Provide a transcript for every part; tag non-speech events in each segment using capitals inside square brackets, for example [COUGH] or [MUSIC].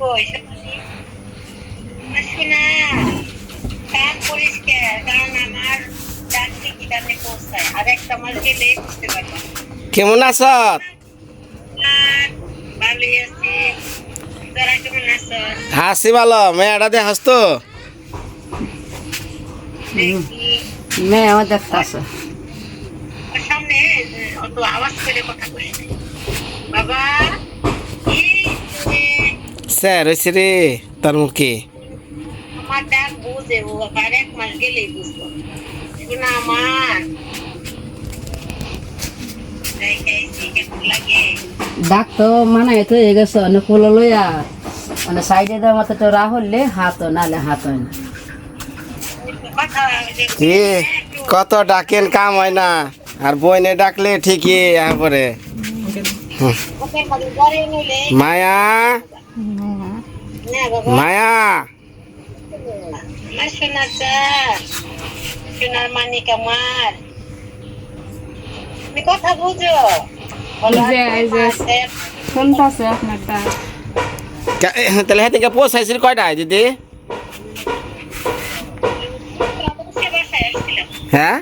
কই শোনা কান পরিষ্কার কারণ আমার ডাক্তার কি কানে পৌঁছায়। আর একটা মাস গেলে বুঝতে পারবা কেমন আছ? ভালোই আছি। তোরা কেমন আছো? হাসি ভালো। মেয়েটা দেখাস তো। দেখি। মেয়ে আমার দেখতেছে। ওর সামনে অত আওয়াজ করে কথা কইস না। বাবা স্যার হয়েছে রে তোর মুখে। আমার ডাক বুঝে ও আর এক মাস গেলেই বুঝব শোনা আমার। দেখাইছি কেমন লাগে? ডাক তো মানে তো হয়ে গেছে অনেক ফুলো লইয়া। মানে সাইডে দেওয়া মতো তো রাহুললে হাত নালে হাত না। কি কত ডাকেন কাম হয় না। আর বইনে ডাকলে ঠিকই পরে মায়া। মায়া। আমার সোনার চা সোনার মানিক আমার। তুমি কথা বুঝো। শুনতেছে আপনারটা কা- তাহলে কয়টায় দিদি? হ্যাঁ?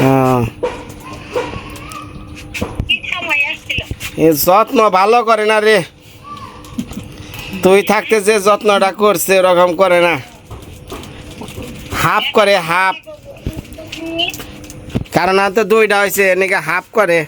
ও, কি সময় আসছিলাম এ যত্ন ভালো করে না রে। তুই থাকতে যে যত্নটা করছে ওরকম করে না। হাফ করে হাফ। কারণ আর তো দুইটা হয়েছে এনেকে হাফ করে।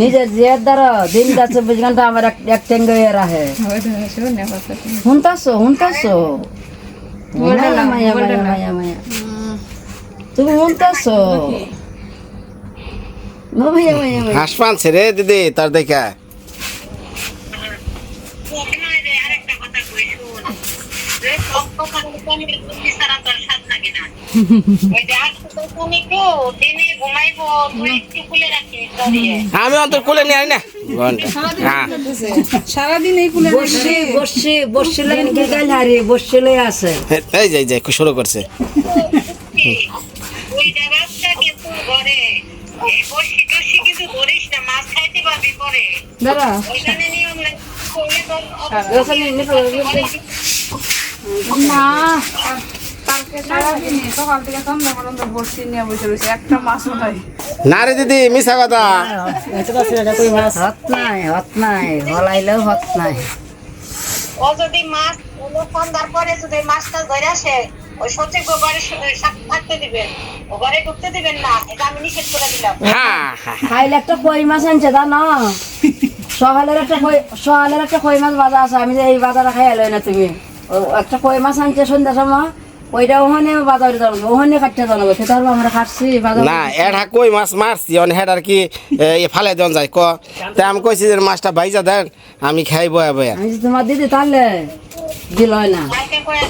নিজের জিয়ের দ্বারা দিন যা চব্বিশ ঘণ্টা আমার এক এক টেঙ্গে রাহে শুনতাছো শুনতাছো? মায়া মায়া। মায়া মায়া তুমি শুনতাছো মায়া মায়া মায়া হাসপান ছেড়ে রে দিদি তার দেখা ওখানে রে আরেকটা কথা কই শুন যে সব কথা আমি তুমি সারা তোর স্বাদ লাগে না ওই যে আসতে তো [LAUGHS] আমি অন্তর কোলে নিয়ে আই না। হ্যাঁ। সারাদিন এই ফুলে বসছি বসছি বসছি লাগেন কি গাইল হারি বসছি আছে। এই যাই যাই শুরু করছে। বসি দাঁড়া ওইখানে নিয়ম নাই করলে না কালকে সারাদিন সকাল থেকে সন্ধ্যা পর্যন্ত বসছি নিয়ে বসে রয়েছে একটা মাছ না রে দিদি মিশা কথা। হত নাই হত নাই হলাইলেও হত নাই ও যদি মাছ সন্ধ্যার পরে যদি মাছটা ধরে আসে ওই সচিব ঘরে থাকতে দিবেন ঢুকতে দিবেন না এটা আমি নিষেধ করে দিলাম। খাইলে একটা কই মাছ আনছে তা না [LAUGHS] সকালের একটা কই সকালের একটা কই মাছ বাজার আছে আমি যে এই বাজারে খাই এলোই না তুমি। একটা কই মাছ আনছে সন্ধ্যা সময়? ওইটা ওখানে বাজারে জানাব ওখানে কাটতে জানাব সেটা আমরা খাচ্ছি বাজার না এডা কই মাছ মারছি? অন হেডার কি এ ফালে দেন যায় ক? তা আমি কইছি যে মাছটা ভাইজা দেন আমি খাই বয়া বয়া। আমি তোমার দিদি তাহলে দিল হয় না। কালকে কয়ে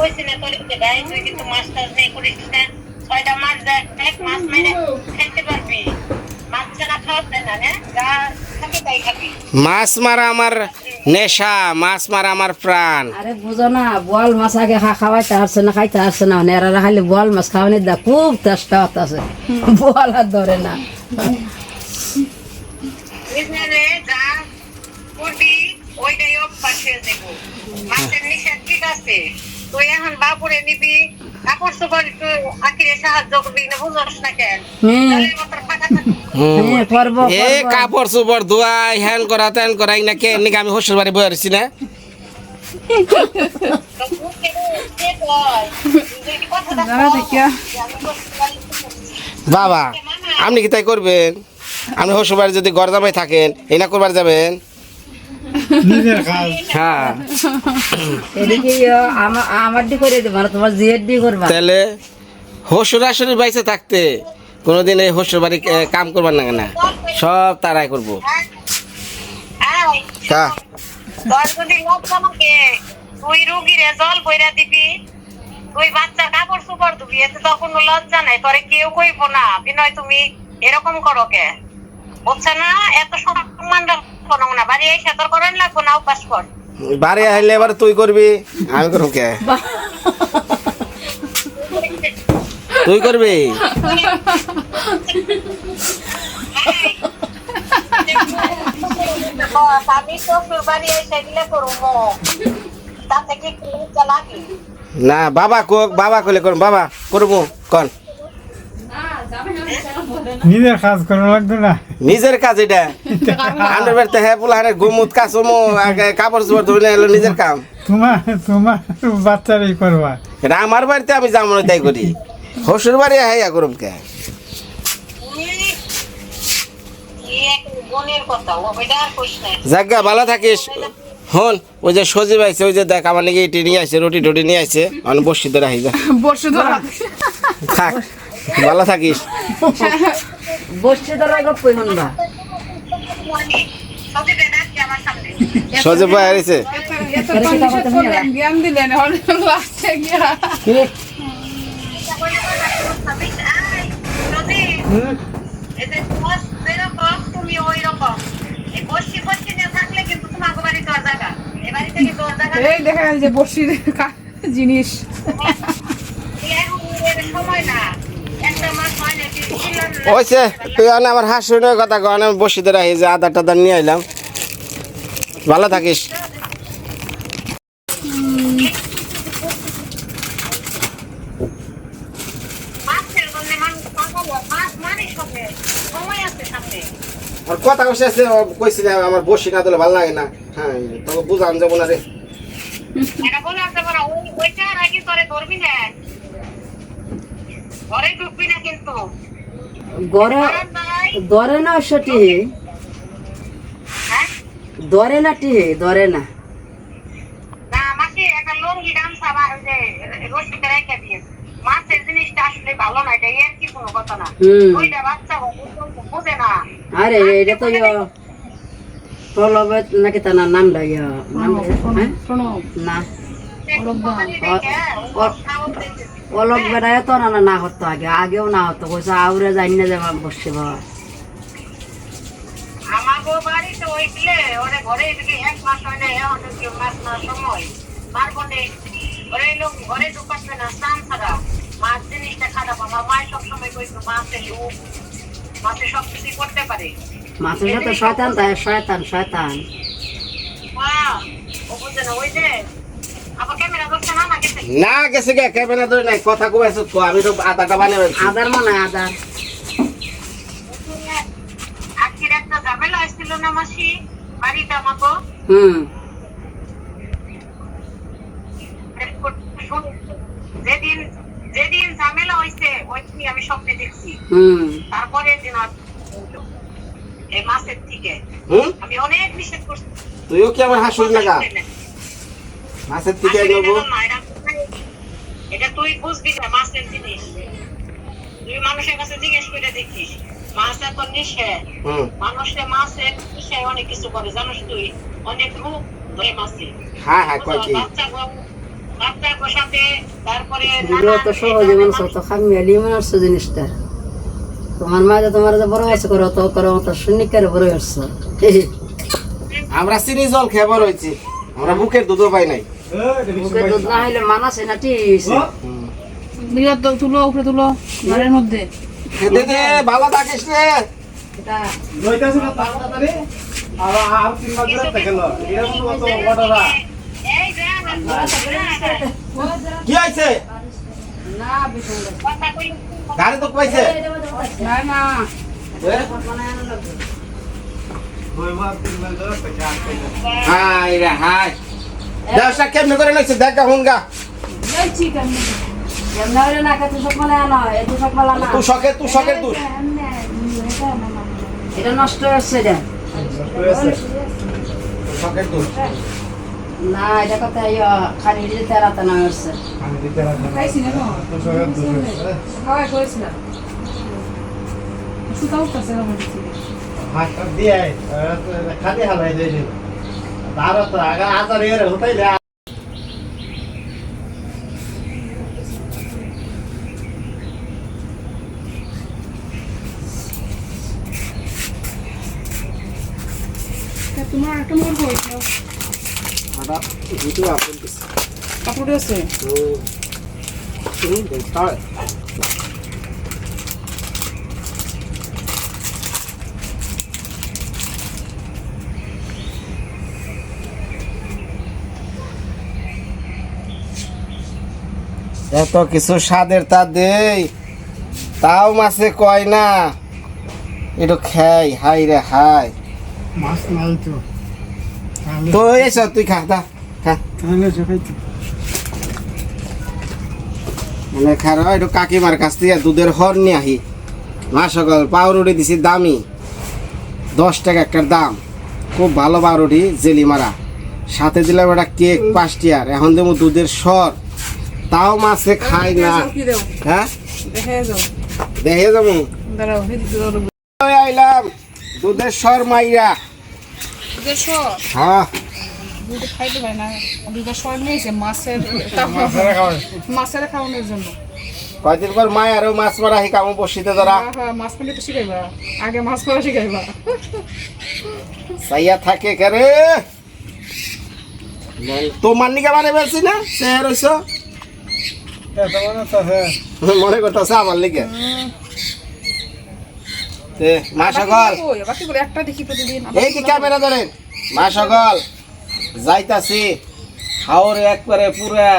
কইছি না তোর ভাই তুই কিন্তু মাছ টাছ নেই করিস না ছয়টা মাছ দেখ এক মাছ মেরে খাইতে পারবি। মাছ হ্যাঁ? মাছ মারা আমার নেশা মাছ মারা আমার প্রাণ। আরে বুঝো না বল মাছ আগে খা খাওয়াইতে আসছে না খাইতে আসছে না। নেড়ারা খাইলে বল মাছ খাওয়ানি দা খুব চেষ্টা আছে বল আর ধরে না। হয়ে সাহায্য করবি না বুঝস না কেন? এ কাপড় চোপড় ধোয়াই হ্যান করা ত্যান করা না কে নাকি আমি হোস্টেল বাড়ি বয়ে রয়েছি না। বাবা আপনি কি তাই করবেন? আপনি হোস্টেল বাড়ি যদি ঘর জামাই থাকেন এই না করবার যাবেন? আমার দি করে দেবো তোমার জিয়ের দি করবা। তাহলে হসুর আসুরি বাইসে থাকতে। কোনোদিন এই হসুর বাড়ি কাম করবার না না। সব তারাই করব। তুই রুগীরে জল বইরা দিবি তুই বাচ্চা কাপড় চোপড় ধুবি এতে তো কোনো লজ্জা নাই তোরে কেউ কইব না বিনয় তুমি এরকম করো কে? বুঝছে না এত সম্মান না বাড়ি এসে তোর করেন লাগবো না অভ্যাস কর। বাড়ি আসলে এবার তুই করবি আমি করব কে? [LAUGHS] তুই করবি? না বাবা কোক বাবা কলে করুন বাবা করব কন। নিজের কাজ করা লাগতো না। নিজের কাজ এটা। আন্ডার বেড়তে হ্যাঁ পোলা হারে গুমুত কাসমো আগে কাপড় চোপড় ধরে এলো নিজের কাম। তোমার তোমার বাচ্চারাই করবা। এটা আমার বাড়িতে আমি যাব না তাই করি। শ্বশুর বাড়ি হাইয়া করুম কে কি এক বোনের কথা ও বেটা আর কইস না জাগা ভালো থাকিস হন ওই যে সজীব আইছে ওই যে দেখ আমার নাকি এটি নিয়ে আসছে রুটি টুটি নিয়ে আসছে আমি বসি ধরে আই যা বসে ধরা থাক ভালো থাকিস বসছে তোরা গপ্প শুনবা সত্যি বেটা কি সজীব ভাই হারিয়েছে জিনিস। সময় তুই আমার হাসুনের কথা কন আমি বসি ধরে যে আধার টাধার নিয়ে আইলাম। ভালো থাকিস মাছের জন্য মানুষ পাগল হয়। মাছ মানে সবে সময় আছে সামনে কথা কইছে কইছিল আমার বসি না দিলে ভালো লাগে না। হ্যাঁ তোকে বুঝান যাব না রে। ধরবি না। না না সেটি হ্যাঁ? না টি দরে না। না একটা লঙ্গি গামছা যে রশিতে মাছের জিনিসটা আসলে ভালো না এটা এর কি কোনো কথা না। ওইটা বাচ্চা বুঝে না। আরে এটা তো ইয়া প্রলবে নাকি তার না নামটা ইয়া? নামটা হ্যাঁ? প্রণব না। অলক বেড়ায় তো না না হতো আগে। আগেও না হতো কইছে আউরে জানি না যে বসছে বাবা আমাগো বাড়িতে হইছিলে ওরে ঘরে এদিকে এক মাস হয় না এখন কি মাস না সময় পারব নে ওরে লোক ঘরে ঢুকাচ্ছে না স্নান ছাড়া। মাছ জিনিসটা খারাপ আমার মায়ের সবসময় কইতো মাছের লোক মাছে সব কিছু করতে পারে। মাছের সাথে শয়তান তাই শয়তান শয়তান। না গেছে? গে ক্যামেরা ধরে নাই কথা তো আমি তো আধাটা বানিয়ে আদার মনে হয় আদার আজকের একটা ঝামেলা আসছিল না মাসি? বাড়িতে আমাকে। হুম। যেদিন যেদিন ঝামেলা হয়েছে ওই আমি স্বপ্নে দেখছি। হুম। তারপরে দিন এই মাসের থেকে আমি অনেক নিষেধ করছি। তুইও কি আমার হাসুর লাগা মাছের থেকে এটা তুই বুঝবি না মাছের জিনিস তুই মানুষের কাছে জিজ্ঞেস করে দেখিস মাছ এত নিষেধ। মাছের বিষয়ে অনেক কিছু করে জানিস তুই? অনেক রূপ ধরে মাছে। হ্যাঁ হ্যাঁ কয় কি বাচ্চা সাথে তারপরে তো সহজে মানুষ জিনিসটা। তোমার মা যে তোমার যে বড় আছে করো তো করো তো শূন্যকারে বড় হচ্ছে আমরা চিনি জল খেয়ে বড় হয়েছি। আমরা বুকের দুধও পাই নাই। মুখে দুধ না হইলে মানাছে না টিস বিরাট তো তুলো উপরে তুলো ঘরের মধ্যে। খেতে দে ভালো থাকিস রে এটা এই যে কি হয়েছে না বিষয় কথা কই গাড়ি তো পাইছে না না হাই রে হাই। দেওসা কেমনে করে নইছে দেখা হুনগা তুই শখে তুই শখের তুই এটা নষ্ট হচ্ছে এটা। শখের তুই না এটা কথা খালি দিতে তেরাতে না। হচ্ছে খাইছি না খাওয়াই করেছিলাম। সুতা উঠতেছে আমার দিকে। খালি হালাই দিয়ে তার তো আগে আচার এর তা তোমার একটা মোর হয়েছে মাথাটা দুটো আপন দিছে কাপড় আছে। এত কিছু স্বাদের তা দেই তাও মাছে কয় না। একটু খাই হাই রে হাই। মাছ নাই তো। তো এসো তুই খা দা খা। তাহলে জোগাইতে মানে খারো একটু কাকিমার কাছ থেকে দুধের হর নিয়ে আহি। মা সকাল পাউরুটি দিছি দামি। দশ টাকা একটার দাম। খুব ভালো পাউরুটি জেলি মারা সাথে দিলাম একটা কেক পাঁচটি আর এখন দেবো দুধের সর তাও মাছে খাই না। হ্যাঁ দেখে যাব। আইলাম। দুধের সর মাইরা হ্যাঁ দুটো খাইতে পারে না দুটো সর নিয়েছে মাছের [LAUGHS] মাছের খাওয়ানোর জন্য। কয়দিন পর মায় আরও মাছ মারা হি কামো বসিতে ধরা হ্যাঁ, হ্যাঁ, মাছ মারলে তো শিখাইবা। আগে মাছ মারা শিখাইবা। সাইয়া থাকে কেরে তোমার নিকে মানে বলছি না? সে রইছ? মনে করতেছে আমার লিগে। মা সকল। একটা দেখি প্রতিদিন। এই কি ক্যামেরা ধরেন? মা সকল। যাইতাছি হাওর একবারে পুরা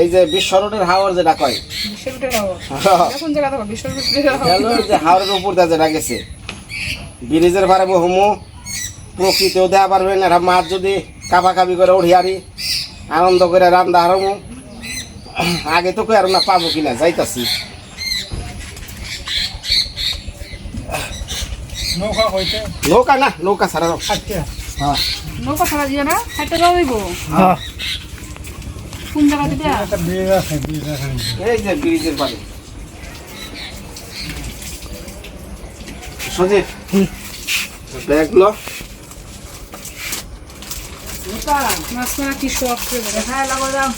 এই যে বিশ্ব রোডের হাওর যেটা কয়। যে হাওরের উপর দিয়ে যেটা গেছে। ব্রিজের পারে বহুমু প্রকৃতিও দেওয়া পারবেন এরা মাছ যদি কাপা কাপি করে উঠিয়ারি আনন্দ করে রান্দা হারমু। আগে তো কই আর না পাবো কিনা যাইতাছি। নৌকা হইতে? নৌকা না নৌকা ছাড়া আচ্ছা। হ্যাঁ নৌকা ছাড়া না হাইতে হ্যাঁ। কোন জায়গা এই যে ব্রিজের পারে মাছ মারা কি শখ করে হ্যাঁ লাগো যাও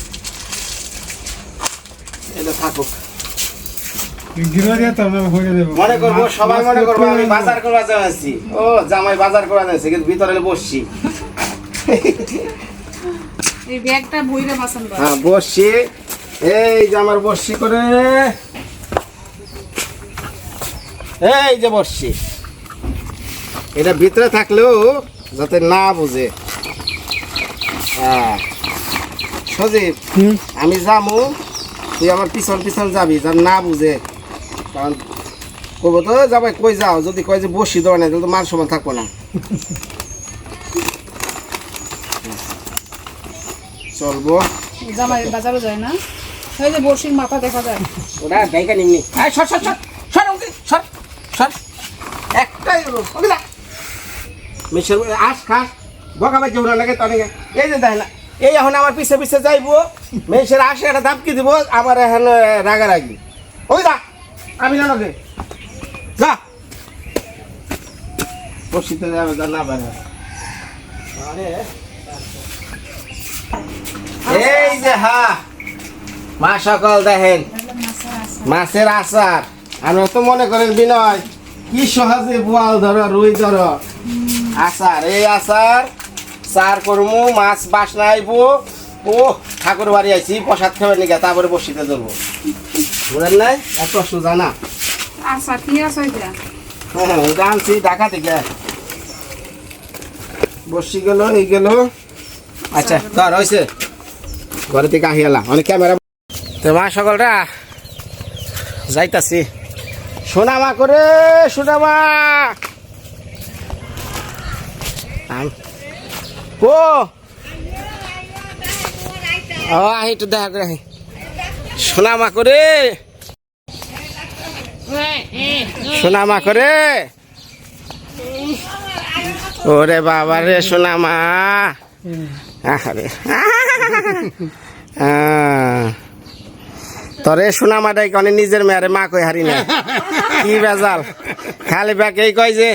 এটা থাকুক গিরো দিয়ে তো আমরা হয়ে দেবো মনে করব সবাই মনে করব আমি বাজার করা যাচ্ছি ও জামাই বাজার করা যাচ্ছে কিন্তু ভিতরে বসছি। এই ব্যাগটা বইরে মাছ আনবা হ্যাঁ বসছি। এই যে আমার বসছি করে। এই যে বসছি। এটা ভিতরে থাকলেও যাতে না বুঝে। হ্যাঁ। সজীব আমি যামু তুই আমার পিছন পিছন যাবি যার না বুঝে। কারণ কব তো যাবাই কই যাও? যদি কয় যে বসি দেওয়া নাই তাহলে তো মান সমান থাকব না। চলবো। জামাই বাজারও যায় না। ওই যে বড়শির মাথা দেখা যায়। ওরা ব্যাংকে নিমনি এই সর সর সর সর ওকে সর সর। একটাই ওকে না। মিশর আস খাস বকা বাজে ওরা লাগে তো অনেকে এই যে দেখ না এই এখন আমার পিছে পিছে যাইবো মেসের আসে একটা দাপকি দিব আমার এখন রাগারাগি। ওই দা আমি না লাগে। যা। বসিতে যাবে যা না পারে এই যে হা মা সকল দেখেন মাছের আচার। আমরা তো মনে করেন বিনয় কি সহজে বোয়াল ধরো রুই ধরো। আচার এই আচার চার করমু মাছ বাস নাইবো ও ঠাকুর বাড়ি আইছি প্রসাদ খাবে নিকে? তারপরে বসিতে ধরবো। বুঝলেন নাই? এত সোজা না আচ্ছা কি আছে এটা হ্যাঁ এটা আনছি ঢাকা থেকে। বসি গেল এই গেল। আচ্ছা ধর হয়েছে ঘরে থেকে আহি এলা অনেক ক্যামেরা তো মা সকলরা যাইতাছি। করে ও আহি একটু দেখা করে আহি। সোনামা করে। সোনামা করে। ওরে বাবা রে সোনামা। আরে আহ। তরে সোনামাটাই কনে নিজের মেয়ারে মা কই হারি না। কি বেজাল। খালি ব্যাকে কয় যে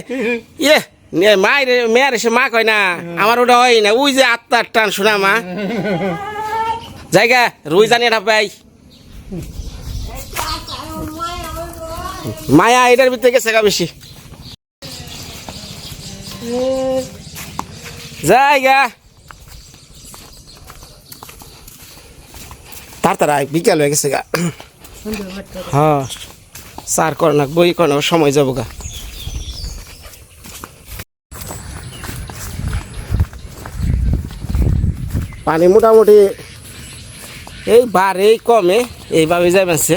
ইয়ে মায়ের মেয়ার এসে মা কয় না। আমার ওটা হয় না। ওই যে আত্মার টান সোনামা। জায়গা রুই জানি এটা পাই। মায়া, এটার ভিতরে গেছে গা বেশি। জায়গা তাড়াতাড়ি বিকাল হয়ে গেছে গা। হ্যাঁ সার করে না, বই করে না, সময় যাব গা। পানি মোটামুটি এই বারেই কমে এইভাবে যাবেছে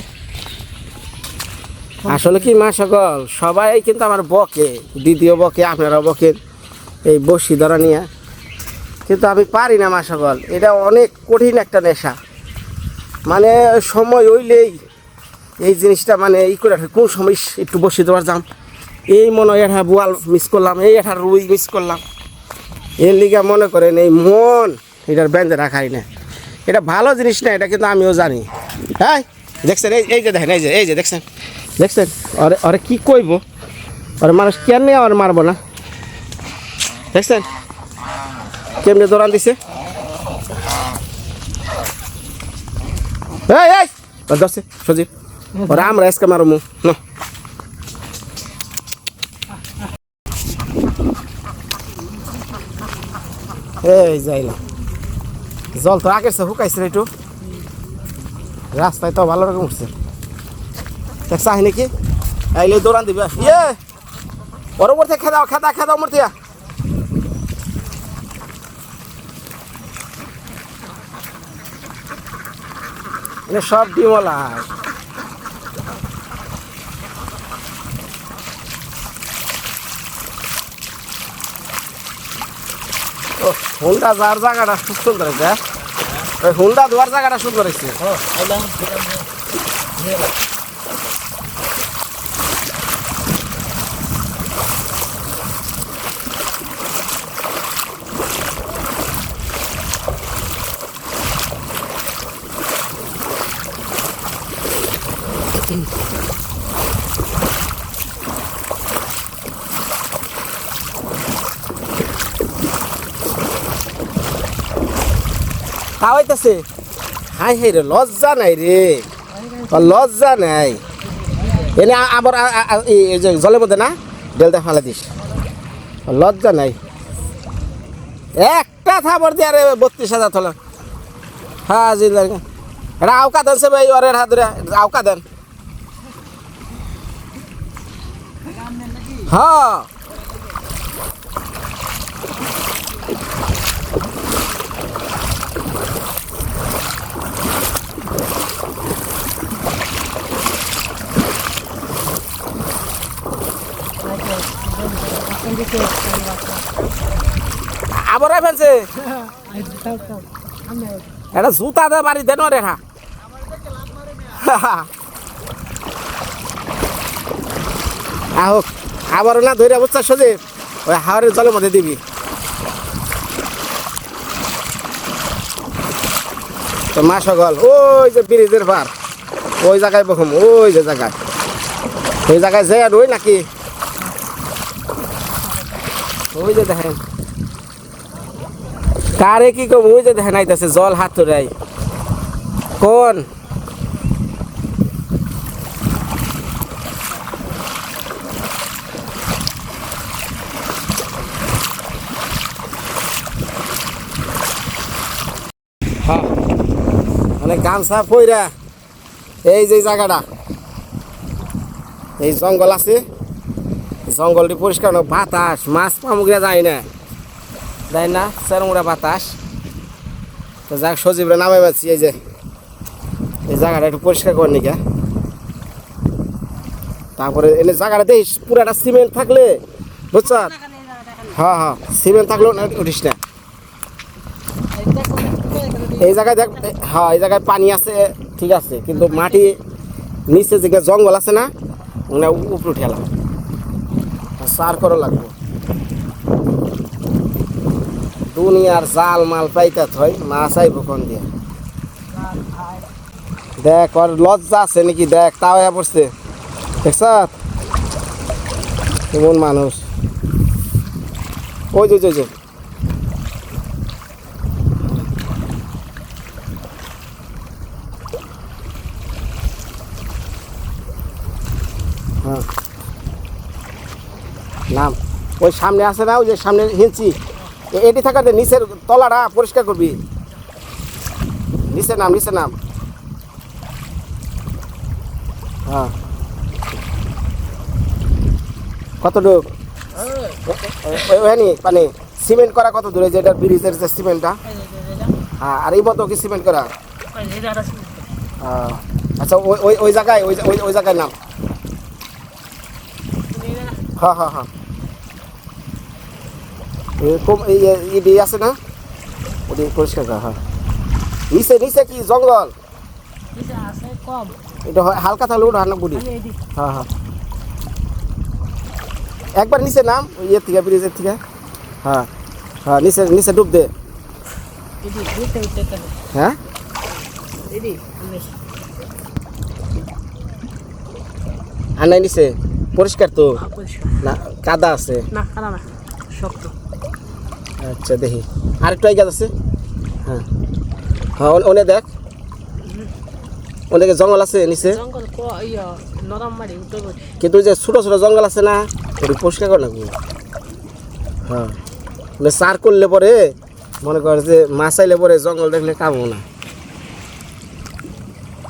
আসলে কি মা সকল সবাই কিন্তু আমার বকে দ্বিতীয় বকে আপনারা বকেন এই বসি ধরা নিয়ে। কিন্তু আমি পারি না মা সকল এটা অনেক কঠিন একটা নেশা। মানে সময় হইলেই এই জিনিসটা মানে ই করে কোন সময় একটু বসে দেওয়ার যাম এই মনে হয় এটা বোয়াল মিস করলাম এই এটা রুই মিস করলাম। এর লিগে মনে করেন এই মন এটার ব্যান্ডে রাখাই না। এটা ভালো জিনিস না, এটা কিন্তু আমিও জানি। হ্যাঁ দেখছেন, এই এই যে দেখেন, এই যে এই যে দেখছেন। দেখছেন? ওরে ওরে কি কইব? ওরে মানুষ কেমনি আর মারবো না? দেখছেন? কেমনি দৌড়ান দিছে? এই এই! দশে সজীব। ওরা আমরা আজকে মারমু, না। এই যাই না জল তো আগের শুকাইছে একটু। রাস্তায় তো ভালো রকম উঠছে। দেখ চাহি নাকি? আইলে দৌড়ান দিবে ইয়ে! ওর মধ্যে খেদাও, খেদা খেদাও মূর্তি সব ডিমলা হুন্ডা যার জায়গাটা সুন্দর হয়েছে হ্যাঁ? হুন্ডা ধোয়ার জায়গাটা সুন্দর হয়েছে তা হইতেছে হাই হাই রে, লজ্জা নাই রে। লজ্জা নাই। এনে আবার এই যে জলের মধ্যে না, ডেলটা ফালা দিস। লজ্জা নাই। একটা থাবর দিয়ে আরে বত্রিশ হাজার তোলা। হ্যাঁ জিন্দার এটা আউকা দেন সে ভাই, ওরের হাত আউকা দেন। হ্যাঁ আবার ফেলছে? [LAUGHS] এটা জুতা দে বাড়ি দেন রেখা আহোক আবার না ধরে অবস্থা সোজে ওই হাওয়ারের জলের মধ্যে দিবি। তো মা সকল ওই যে ব্রিজের পার ওই জায়গায় বসুম ওই যে জায়গায়। ওই জায়গায় যে আর ওই নাকি? ওই যে দেখেন। কারে কি কম? ওই যে দেখেন, আইতাছে জল হাত ধরে কোন মানে গামছা পইরা এই যে জায়গাটা, এই জঙ্গল আছে। জঙ্গলটি পরিষ্কার না বাতাস, মাছ পামুগরা যায় না। দেয় না, চেরমুড়া বাতাস। তো যাক, সজীবরা নামে পাচ্ছি এই যে। এই জায়গাটা একটু পরিষ্কার করে নিকা। তারপরে এনে জায়গাটা দেখিস পুরাটা সিমেন্ট থাকলে, বুঝছ? হ্যাঁ হ্যাঁ সিমেন্ট থাকলেও না, উঠিস না। এই জায়গায় দেখ হ্যাঁ এই জায়গায় পানি আছে, ঠিক আছে, কিন্তু মাটি নিচে যে জঙ্গল আছে না উপরে উঠেলাম সার করা লাগবো। দুনিয়ার জাল মাল পাইতে হয়, মাছ আইব কোন দিয়ে? দেখ, ওর লজ্জা আছে নাকি? দেখ, তাও হয়ে পড়ছে। দেখছ? কেমন মানুষ। ওই যে ওই যে, ওই যে হ্যাঁ নাম ওই সামনে আছে না, ওই যে সামনে এ- এটি থাকাতে নিচের তলাটা পরিষ্কার করবি। নিচে নাম নিচে নাম। হ্যাঁ। কতটুক? মানে সিমেন্ট করা কত দূরে? যেটা ব্রিজের যে সিমেন্টটা। হ্যাঁ আর এই মতো কি সিমেন্ট করা? হ্যাঁ। আচ্ছা ওই ওই জায়গায়, ওই ওই জায়গায় নাম। হ্যাঁ হ্যাঁ হ্যাঁ। এই ইডি আছে না? ওটি পরিষ্কার করা হ্যাঁ। নিচে নিচে কি? জঙ্গল? এটা হয় হালকা থাকলে ওটা হান্না বুড়ি হ্যাঁ হ্যাঁ। একবার নিচে নাম ইয়ের থেকে ব্রিজের থেকে। হ্যাঁ হ্যাঁ নিচে নিচে ডুব দে। হ্যাঁ? আর নাই নিচে? পরিষ্কার তো? না কাদা আছে। না খারাপ না শক্ত। আচ্ছা দেখি। আর একটু গাছ আছে? হ্যাঁ। হ্যাঁ ওনে দেখ। ওদিকে জঙ্গল আছে নিচে। কিন্তু যে ছোট ছোট জঙ্গল আছে না ওটি পরিষ্কার করে লাগবে হ্যাঁ। মানে সার করলে পরে মনে করে যে মাছ আইলে পরে জঙ্গল দেখলে কামো না।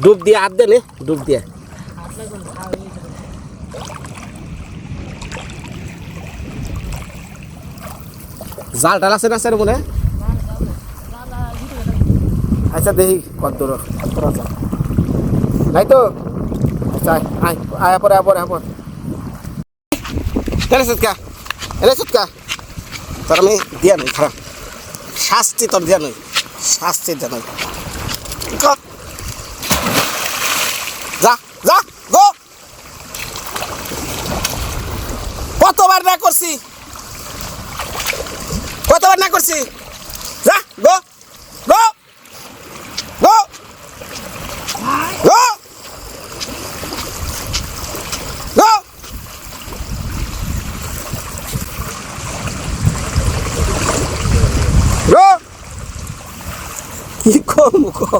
ডুব দিয়ে হাত দে নে ডুব দিয়ে আপনার কোন ভাও হয়ে যাবে জাল ডাল আছে না স্যার মনে? আচ্ছা দেখি কত যায় নাই তো? আচ্ছা আয় আয় পরে আয় পরে আপর এলে সুৎকা এলে সুৎকা তোর আমি দিয়া নই, খারাপ। শাস্তি তোর দিয়া নই, শাস্তি দিয়া নই ক- যা যা গো কতবার না করছি কতবার না করছি যা গো গো গো গো গো গো কি কম গো